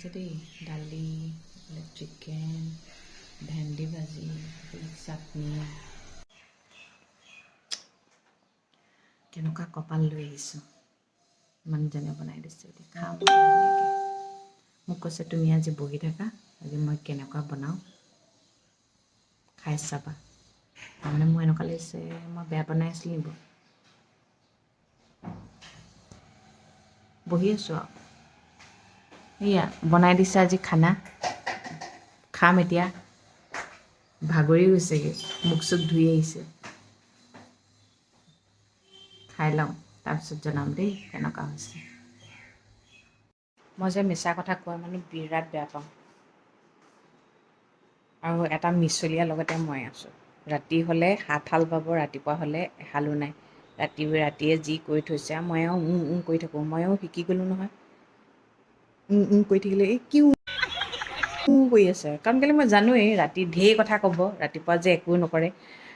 আছে দেই দালি এইফালে চিকেন ভেন্দি ভাজি চাটনি কেনেকুৱা কপাল লৈ আহিছোঁ মানুহজনে বনাই দিছে এতিয়া ধুনীয়াকৈ মোক কৈছে তুমি আজি বহি থাকা আজি মই কেনেকুৱা বনাওঁ খাই চাবা তাৰমানে মোৰ এনেকুৱা লাগিছে মই বেয়া বনাই আছিলোঁ নেকি বাৰু বহি আছোঁ আৰু এয়া বনাই দিছে আজি খানা। খাম এতিয়া। ভাগৰি গৈছেগৈ মুখ চুখ ধুই আহিছে। খাই লওঁ তাৰপিছত জনাম দেই কেনেকুৱা হৈছে। মই যে মিছা কথা কোৱা মানুহ বিৰাট বেয়া পাওঁ। আৰু এটা মিছলীয়া লগতে মই আছোঁ। ৰাতি হ'লে সাতশাল বাব ৰাতিপুৱা হ'লে এহালো নাই। ৰাতি ৰাতিয়ে যি কৰি থৈছে আৰু উঁ কৰি থাকোঁ। ময়ো শিকি গ'লোঁ নহয়। কৰি থাকিলে এই কি উঁ উঁ কৰি আছে? কাৰণ কেলৈ মই জানোৱেই ৰাতি ঢেৰ কথা ক'ব ৰাতিপুৱা যে একো নকৰে।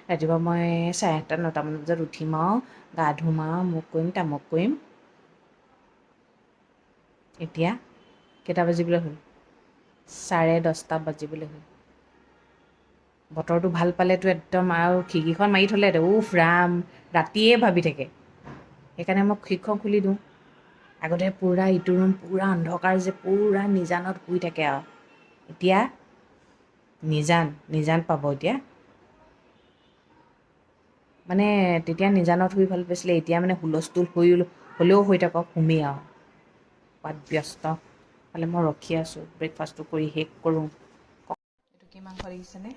ৰাতিপুৱা মই চাৰে আঠটা নটামান বজাত উঠিম আৰু গা ধুম আৰু মোক কৰিম তামুক কৰিম। এতিয়া কেইটা বাজিবলৈ হ'ল? চাৰে দহটা বাজিবলৈ হ'ল। বতৰটো ভাল পালেতো একদম আৰু খিৰিকীখন মাৰি থ'লে উফ ৰাম ৰাতিয়ে ভাবি থাকে। সেইকাৰণে মই খিৰিকীখন খুলি দিওঁ। আগতে পূৰা ইটো ৰুম পূৰা অন্ধকাৰ যে পূৰা নিজানত শুই থাকে আৰু। এতিয়া নিজান নিজান পাব এতিয়া। মানে তেতিয়া নিজানত শুই ভাল পাইছিলে এতিয়া মানে হুলস্থুল হৈ হ'লেও হৈ থাকক শুমেই আৰু। কোৱাত ব্যস্ত হ'লে মই ৰখি আছোঁ ব্ৰেকফাষ্টটো কৰি শেষ কৰোঁ। এইটো কি মাংস দেখিছেনে?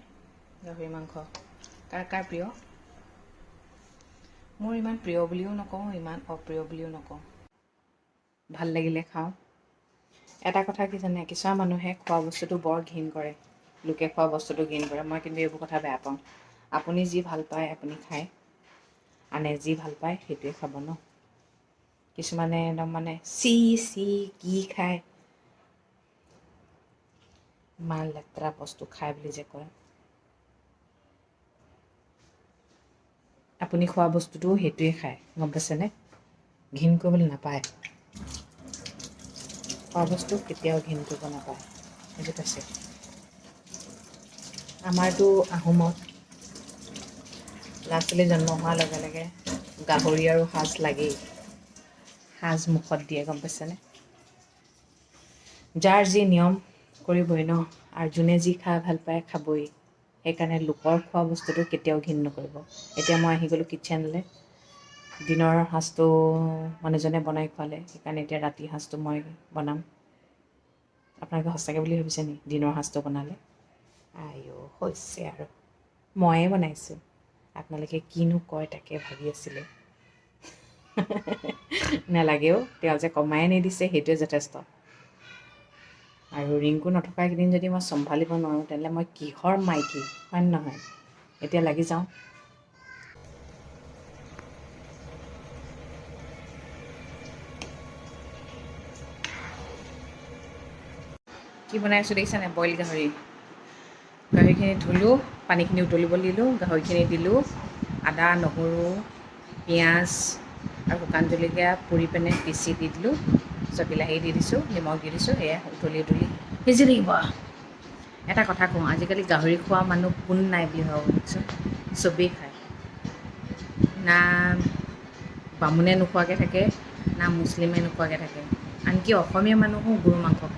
গাহৰি মাংস। কাৰ কাৰ প্ৰিয়? মোৰ ইমান প্ৰিয় বুলিও নকওঁ ইমান অপ্ৰিয় বুলিও নকওঁ। ভাল লাগিলে খাওঁ। এটা কথা কি জানে কিছুমান মানুহে খোৱা বস্তুটো বৰ ঘিণ কৰে। লোকে খোৱা বস্তুটো ঘিণ কৰে। মই কিন্তু এইবোৰ কথা বেয়া পাওঁ। আপুনি যি ভাল পায় আপুনি খায়। আনে যি ভাল পায় সেইটোৱে খাব ন। কিছুমানে একদম মানে চি চি কি খায়। ইমান লেতেৰা বস্তু খায় বুলি যে কয়। আপুনি খোৱা বস্তুটো সেইটোৱে খায়। গম পাইছেনে? ঘিণ কৰিবলৈ নাপায়। খোৱা বস্তু কেতিয়াও ঘিণ কৰিব নাপায়। বুজি পাইছে। আমাৰতো আহোমত। ল'ৰা ছোৱালী জন্ম হোৱাৰ লগে লগে গাহৰি আৰু সাজ লাগেই। সাজ মুখত দিয়ে গম পাইছেনে? যাৰ যি নিয়ম কৰিবই ন আৰু যোনে যি খাই ভাল পায় খাবই। সেইকাৰণে লোকৰ খোৱা বস্তুটো কেতিয়াও ঘিণ নকৰিব। এতিয়া মই আহি গ'লোঁ কিটচেনলৈ দিনৰ সাজটো মানুহজনে বনাই খোৱালে সেইকাৰণে এতিয়া ৰাতি সাজটো মই বনাম। আপোনালোকে সঁচাকৈ বুলি ভাবিছে নি? দিনৰ সাজটো বনালে? আইঅ' হৈছে আৰু। ময়ে বনাইছোঁ। আপোনালোকে কিনো কয় তাকে ভাবি আছিলে। নালাগেও তেওঁ যে কমাই নিদিছে সেইটোৱে যথেষ্ট। আৰু ৰিংকু নথকা কেইদিন যদি মই চম্ভালিব নোৱাৰোঁ তেনেহ'লে মই কিহৰ মাইকী? হয় নহয়? এতিয়া লাগি যাওঁ। কি বনাই আছোঁ দেখিছানে বইল গাহৰি। গাহৰিখিনি ধুলোঁ পানীখিনি উতলিব দিলোঁ গাহৰিখিনি দিলোঁ আদা নহৰু পিঁয়াজ আৰু শুকান জলকীয়া পুৰি পিনে পিচি দি দিলোঁ তাৰপিছত বিলাহী দি দিছোঁ নিমখ দি দিছোঁ সেয়া উতলি উতলি সিজি থাকিব। এটা কথা কওঁ আজিকালি গাহৰি খোৱা মানুহ কোন নাই বুলি ভাবোঁ চবেই খায়। না বামুণে নোখোৱাকৈ থাকে না মুছলিমে নোখোৱাকৈ থাকে। আনকি অসমীয়া মানুহো গৰু মাংস খায়।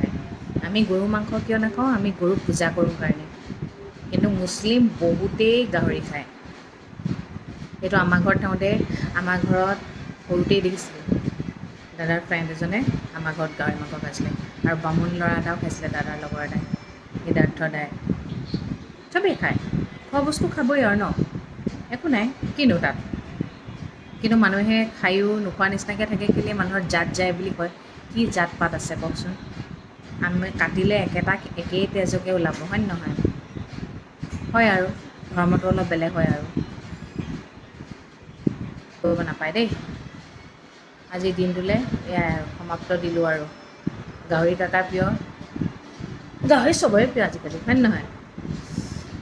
আমি গৰু মাংস কিয় নাখাওঁ? আমি গৰুক পূজা কৰোঁ কাৰণে। কিন্তু মুছলিম বহুতেই গাহৰি খায়। সেইটো আমাৰ ঘৰত থাকোঁতে আমাৰ ঘৰত সৰুতেই দেখিছিলোঁ। দাদাৰ ফ্ৰেণ্ড এজনে আমাৰ ঘৰত গাহৰি মাংস খাইছিলে। আৰু বামুণ ল'ৰা এটাও খাইছিলে দাদাৰ লগৰ এটাই সিদ্ধাৰ্থ দাই। চবেই খায়। খোৱা বস্তু খাবই আৰু ন? একো নাই কিনো তাত। কিন্তু মানুহে খায়ো নোখোৱা নিচিনাকৈ থাকে কেলৈ মানুহৰ জাত যায় বুলি কয়? কি জাত পাত আছে কওকচোন? আমি কাটিলে একেটা একেই তেজকে ওলাব হয় নহয়? হয় আৰু ধৰ্মটো অলপ বেলেগ হয় আৰু। কৰিব নাপায় দেই। আজিৰ দিনটোলৈ এয়াই সমাপ্ত দিলোঁ আৰু। গাহৰি কাকাৰ প্ৰিয়। গাহৰি চবৰে প্ৰিয় আজিকালি হয় নহয়?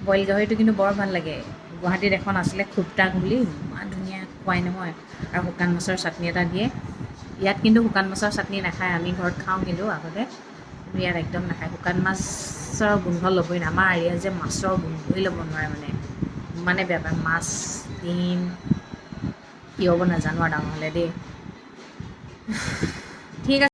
বইল গাহৰিটো কিন্তু বৰ ভাল লাগে। গুৱাহাটীত এখন আছিলে খুবটাক বুলি ইমান ধুনীয়া খুৱাই নহয়। আৰু শুকান মাছৰ চাটনি এটা দিয়ে। ইয়াত কিন্তু শুকান মাছৰ চাটনি নাখায় আমি ঘৰত খাওঁ কিন্তু আগতে। ইয়াত একদম নাখায়। শুকান মাছৰ গোন্ধ ল'বই নোৱাৰে আমাৰ ইয়াত যে মাছৰ গোন্ধই ল'ব নোৱাৰে মানে। ইমানে বেয়া পায় মাছ ডিম কি হ'ব নাজানো আৰু ডাঙৰ হ'লে দেই। ঠিক আছে।